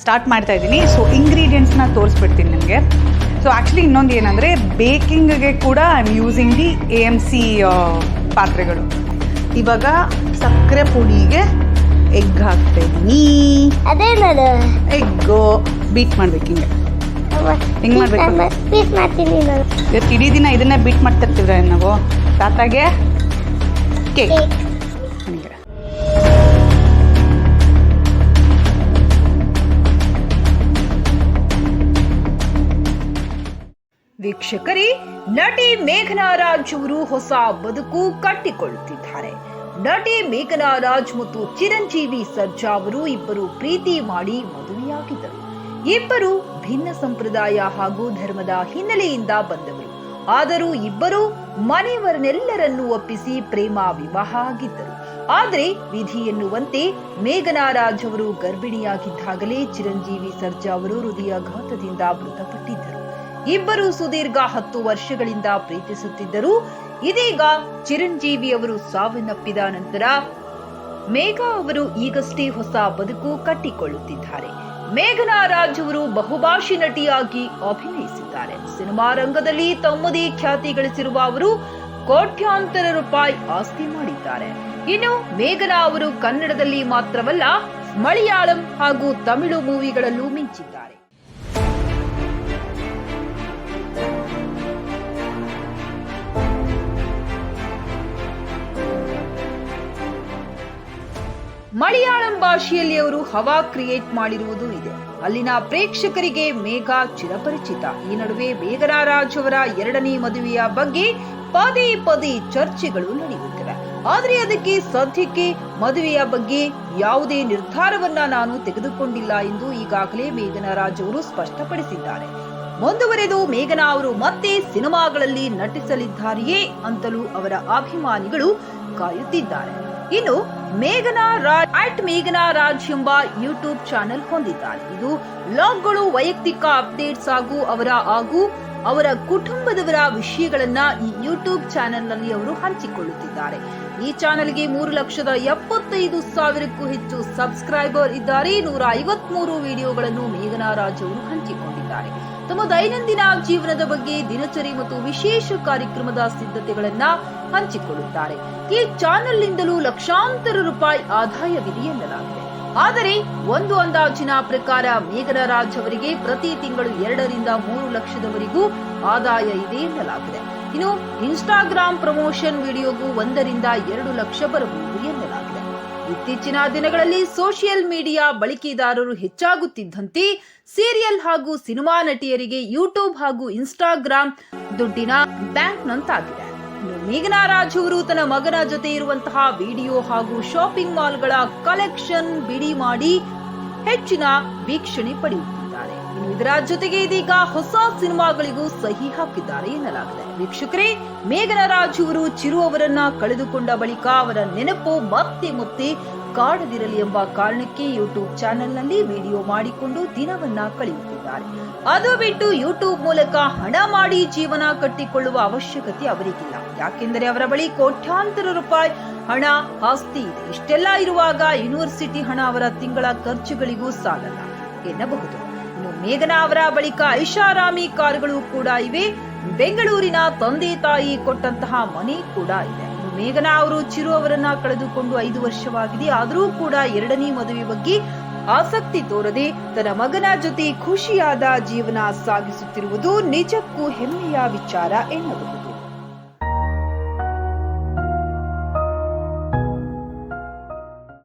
Start ಮಾಡ್ತಾ ಇದ್ದೀನಿ. So ಇಂಗ್ರೀಡಿಯೆಂಟ್ಸ್ನ ತೋರಿಸ್ಬಿಡ್ತೀನಿ ನಿಮಗೆ. ಸೊ ಆ್ಯಕ್ಚುಲಿ ಇನ್ನೊಂದು ಏನಂದರೆ ಬೇಕಿಂಗ್ಗೆ ಕೂಡ I am using the A M C ಪಾತ್ರೆಗಳು. ಇವಾಗ ಸಕ್ಕರೆ ಪುಡಿಗೆ ಎಗ್ ಹಾಕ್ತಾ ಇದ್ದೀನಿ ಎಗ್ ಎಗ್ಗು ಬೀಟ್ ಮಾಡ್ಬೇಕು ಹಿಂಗೆ. ಹಿಂಗೆ ಮಾಡ್ಬೇಕು? ಇವತ್ತು ಇಡೀ ದಿನ ಇದನ್ನೇ ಬೀಟ್ ಮಾಡ್ತಿರ್ತೀವ್ರ ನಾವು ತಾತಾಗೆ? ಕೇಕ್ ವೀಕ್ಷಕರೇ, ನಟಿ ಮೇಘನಾ ರಾಜ್ ಅವರು ಹೊಸ ಬದುಕು ಕಟ್ಟಿಕೊಳ್ಳುತ್ತಿದ್ದಾರೆ. ನಟಿ ಮೇಘನಾ ರಾಜ್ ಮತ್ತು ಚಿರಂಜೀವಿ ಸರ್ಜಾ ಅವರು ಇಬ್ಬರು ಪ್ರೀತಿ ಮಾಡಿ ಮದುವೆಯಾಗಿದ್ದರು. ಇಬ್ಬರು ಭಿನ್ನ ಸಂಪ್ರದಾಯ ಹಾಗೂ ಧರ್ಮದ ಹಿನ್ನೆಲೆಯಿಂದ ಬಂದವರು. ಆದರೂ ಇಬ್ಬರು ಮನೆಯವರನ್ನೆಲ್ಲರನ್ನೂ ಒಪ್ಪಿಸಿ ಪ್ರೇಮ ವಿವಾಹ ಆಗಿದ್ದರು. ಆದರೆ ವಿಧಿ ಎನ್ನುವಂತೆ ಮೇಘನಾ ರಾಜ್ ಅವರು ಗರ್ಭಿಣಿಯಾಗಿದ್ದಾಗಲೇ ಚಿರಂಜೀವಿ ಸರ್ಜಾ ಅವರು ಹೃದಯಾಘಾತದಿಂದ ಮೃತಪಟ್ಟಿದ್ದರು. ಇಬ್ಬರು ಸುದೀರ್ಘ ಹತ್ತು ವರ್ಷಗಳಿಂದ ಪ್ರೀತಿಸುತ್ತಿದ್ದರು. ಇದೀಗ ಚಿರಂಜೀವಿ ಅವರು ಸಾವನ್ನಪ್ಪಿದ ನಂತರ ಮೇಘಾ ಅವರು ಈಗಷ್ಟೇ ಹೊಸ ಬದುಕು ಕಟ್ಟಿಕೊಳ್ಳುತ್ತಿದ್ದಾರೆ. ಮೇಘನಾ ರಾಜ್ ಅವರು ಬಹುಭಾಷಿ ನಟಿಯಾಗಿ ಅಭಿನಯಿಸಿದ್ದಾರೆ. ಸಿನಿಮಾ ರಂಗದಲ್ಲಿ ತಮ್ಮದೇ ಖ್ಯಾತಿ ಗಳಿಸಿರುವ ಅವರು ಕೋಟ್ಯಾಂತರ ರೂಪಾಯಿ ಆಸ್ತಿ ಮಾಡಿದ್ದಾರೆ. ಇನ್ನು ಮೇಘನಾ ಅವರು ಕನ್ನಡದಲ್ಲಿ ಮಾತ್ರವಲ್ಲ ಮಲಯಾಳಂ ಹಾಗೂ ತಮಿಳು ಮೂವಿಗಳಲ್ಲೂ ಮಿಂಚಿದ್ದಾರೆ. ಮಲಯಾಳಂ ಭಾಷೆಯಲ್ಲಿ ಅವರು ಹವಾ ಕ್ರಿಯೇಟ್ ಮಾಡಿರುವುದು ಇದೆ. ಅಲ್ಲಿನ ಪ್ರೇಕ್ಷಕರಿಗೆ ಮೇಘ ಚಿರಪರಿಚಿತ. ಈ ನಡುವೆ ಮೇಘನಾರಾಜ್ ಅವರ ಎರಡನೇ ಮದುವೆಯ ಬಗ್ಗೆ ಪದೇ ಪದೇ ಚರ್ಚೆಗಳು ನಡೆಯುತ್ತಿವೆ. ಆದರೆ ಅದಕ್ಕೆ ಸದ್ಯಕ್ಕೆ ಮದುವೆಯ ಬಗ್ಗೆ ಯಾವುದೇ ನಿರ್ಧಾರವನ್ನ ನಾನು ತೆಗೆದುಕೊಂಡಿಲ್ಲ ಎಂದು ಈಗಾಗಲೇ ಮೇಘನಾ ರಾಜ್ ಅವರು ಸ್ಪಷ್ಟಪಡಿಸಿದ್ದಾರೆ. ಮುಂದುವರೆದು ಮೇಘನಾ ಅವರು ಮತ್ತೆ ಸಿನಿಮಾಗಳಲ್ಲಿ ನಟಿಸಲಿದ್ದಾರೆಯೇ ಅಂತಲೂ ಅವರ ಅಭಿಮಾನಿಗಳು ಕಾಯುತ್ತಿದ್ದಾರೆ. ಇನ್ನು ಮೇಘನಾ ರಾಜ್ ಅಟ್ ಮೇಘನಾ ರಾಜ್ ಎಂಬ ಯೂಟ್ಯೂಬ್ ಚಾನೆಲ್ ಹೊಂದಿದ್ದಾರೆ. ಇದು ಲಾಗ್ಗಳು ವೈಯಕ್ತಿಕ ಅಪ್ಡೇಟ್ಸ್ ಹಾಗೂ ಅವರ ಹಾಗೂ ಅವರ ಕುಟುಂಬದವರ ವಿಷಯಗಳನ್ನ ಈ ಯೂಟ್ಯೂಬ್ ಚಾನೆಲ್ನಲ್ಲಿ ಅವರು ಹಂಚಿಕೊಳ್ಳುತ್ತಿದ್ದಾರೆ. ಈ ಚಾನೆಲ್ಗೆ ಮೂರು ಲಕ್ಷದ ಎಪ್ಪತ್ತೈದು ಸಾವಿರಕ್ಕೂ ಹೆಚ್ಚು ಸಬ್ಸ್ಕ್ರೈಬರ್ ಇದ್ದಾರೆ. ನೂರ ಐವತ್ಮೂರು ವಿಡಿಯೋಗಳನ್ನು ಮೇಘನಾ ರಾಜ್ ಅವರು ಹಂಚಿಕೊಂಡಿದ್ದಾರೆ. ತಮ್ಮ ದೈನಂದಿನ ಜೀವನದ ಬಗ್ಗೆ ದಿನಚರಿ ಮತ್ತು ವಿಶೇಷ ಕಾರ್ಯಕ್ರಮದ ಸಿದ್ಧತೆಗಳನ್ನ ಹಂಚಿಕೊಳ್ಳುತ್ತಾರೆ. ಈ ಚಾನೆಲ್ನಿಂದಲೂ ಲಕ್ಷಾಂತರ ರೂಪಾಯಿ ಆದಾಯವಿದೆ ಎನ್ನಲಾಗಿದೆ. ಆದರೆ ಒಂದು ಅಂದಾಜಿನ ಪ್ರಕಾರ ಮೇಘನರಾಜ್ ಅವರಿಗೆ ಪ್ರತಿ ತಿಂಗಳು ಎರಡರಿಂದ ಮೂರು ಲಕ್ಷದವರೆಗೂ ಆದಾಯ ಇದೆ ಎನ್ನಲಾಗಿದೆ. ಇನ್ನು ಇನ್ಸ್ಟಾಗ್ರಾಮ್ ಪ್ರಮೋಷನ್ ವಿಡಿಯೋಗೂ ಒಂದರಿಂದ ಎರಡು ಲಕ್ಷ ಬರಬಹುದು ಎನ್ನಲಾಗಿದೆ. ಇತ್ತೀಚಿನ ದಿನಗಳಲ್ಲಿ ಸೋಷಿಯಲ್ ಮೀಡಿಯಾ ಬಳಕೆದಾರರು ಹೆಚ್ಚಾಗುತ್ತಿದ್ದಂತೆ ಸೀರಿಯಲ್ ಹಾಗೂ ಸಿನಿಮಾ ನಟಿಯರಿಗೆ ಯೂಟ್ಯೂಬ್ ಹಾಗೂ ಇನ್ಸ್ಟಾಗ್ರಾಮ್ ದುಡ್ಡಿನ ಬ್ಯಾಂಕ್ ನಂತಾಗಿದೆ. ಇನ್ನು ಮೇಘನಾ ರಾಜ್ ಅವರು ತನ್ನ ಮಗನ ಜೊತೆ ಇರುವಂತಹ ವಿಡಿಯೋ ಹಾಗೂ ಶಾಪಿಂಗ್ ಮಾಲ್ಗಳ ಕಲೆಕ್ಷನ್ ಬಿಡಿ ಮಾಡಿ ಹೆಚ್ಚಿನ ವೀಕ್ಷಣೆ ಪಡೆಯುತ್ತಿದ್ದಾರೆ. ಇನ್ನು ಇದರ ಜೊತೆಗೆ ಇದೀಗ ಹೊಸ ಸಿನಿಮಾಗಳಿಗೂ ಸಹಿ ಹಾಕಿದ್ದಾರೆ ಎನ್ನಲಾಗಿದೆ. ವೀಕ್ಷಕರೇ ಮೇಘನಾ ರಾಜ್ ಅವರು ಚಿರು ಅವರನ್ನ ಕಳೆದುಕೊಂಡ ಬಳಿಕ ಅವರ ನೆನಪು ಮತ್ತೆ ಮತ್ತೆ ಕಾಡದಿರಲಿ ಎಂಬ ಕಾರಣಕ್ಕೆ ಯೂಟ್ಯೂಬ್ ಚಾನೆಲ್ನಲ್ಲಿ ವಿಡಿಯೋ ಮಾಡಿಕೊಂಡು ದಿನವನ್ನ ಕಳೆಯುತ್ತಿದ್ದಾರೆ. ಅದು ಬಿಟ್ಟು ಯೂಟ್ಯೂಬ್ ಮೂಲಕ ಹಣ ಮಾಡಿ ಜೀವನ ಕಟ್ಟಿಕೊಳ್ಳುವ ಅವಶ್ಯಕತೆ ಅವರಿಗಿಲ್ಲ. ಯಾಕೆಂದರೆ ಅವರ ಬಳಿ ಕೋಟ್ಯಾಂತರ ರೂಪಾಯಿ ಹಣ, ಆಸ್ತಿ ಇದೆ. ಇಷ್ಟೆಲ್ಲ ಇರುವಾಗ ಯೂನಿವರ್ಸಿಟಿ ಹಣ ಅವರ ತಿಂಗಳ ಖರ್ಚುಗಳಿಗೂ ಸಾಲಲ್ಲ. ಎನ್ನಬಹುದು. ಇನ್ನು ಮೇಘನಾ ಅವರ ಬಳಿಕ ಐಷಾರಾಮಿ ಕಾರುಗಳು ಕೂಡ ಇವೆ. ಬೆಂಗಳೂರಿನ ತಂದೆ ತಾಯಿ ಕೊಟ್ಟಂತಹ ಮನೆ ಕೂಡ ಇದೆ. ಮೇಘನಾ ಅವರು ಚಿರು ಅವರನ್ನ ಕಳೆದುಕೊಂಡು ಐದು ವರ್ಷವಾಗಿದೆ. ಆದರೂ ಕೂಡ ಎರಡನೇ ಮದುವೆ ಬಗ್ಗೆ ಆಸಕ್ತಿ ತೋರದೆ ತನ್ನ ಮಗನ ಜೊತೆ ಖುಷಿಯಾದ ಜೀವನ ಸಾಗಿಸುತ್ತಿರುವುದು ನಿಜಕ್ಕೂ ಹೆಮ್ಮೆಯ ವಿಚಾರ ಎನ್ನಬಹುದು.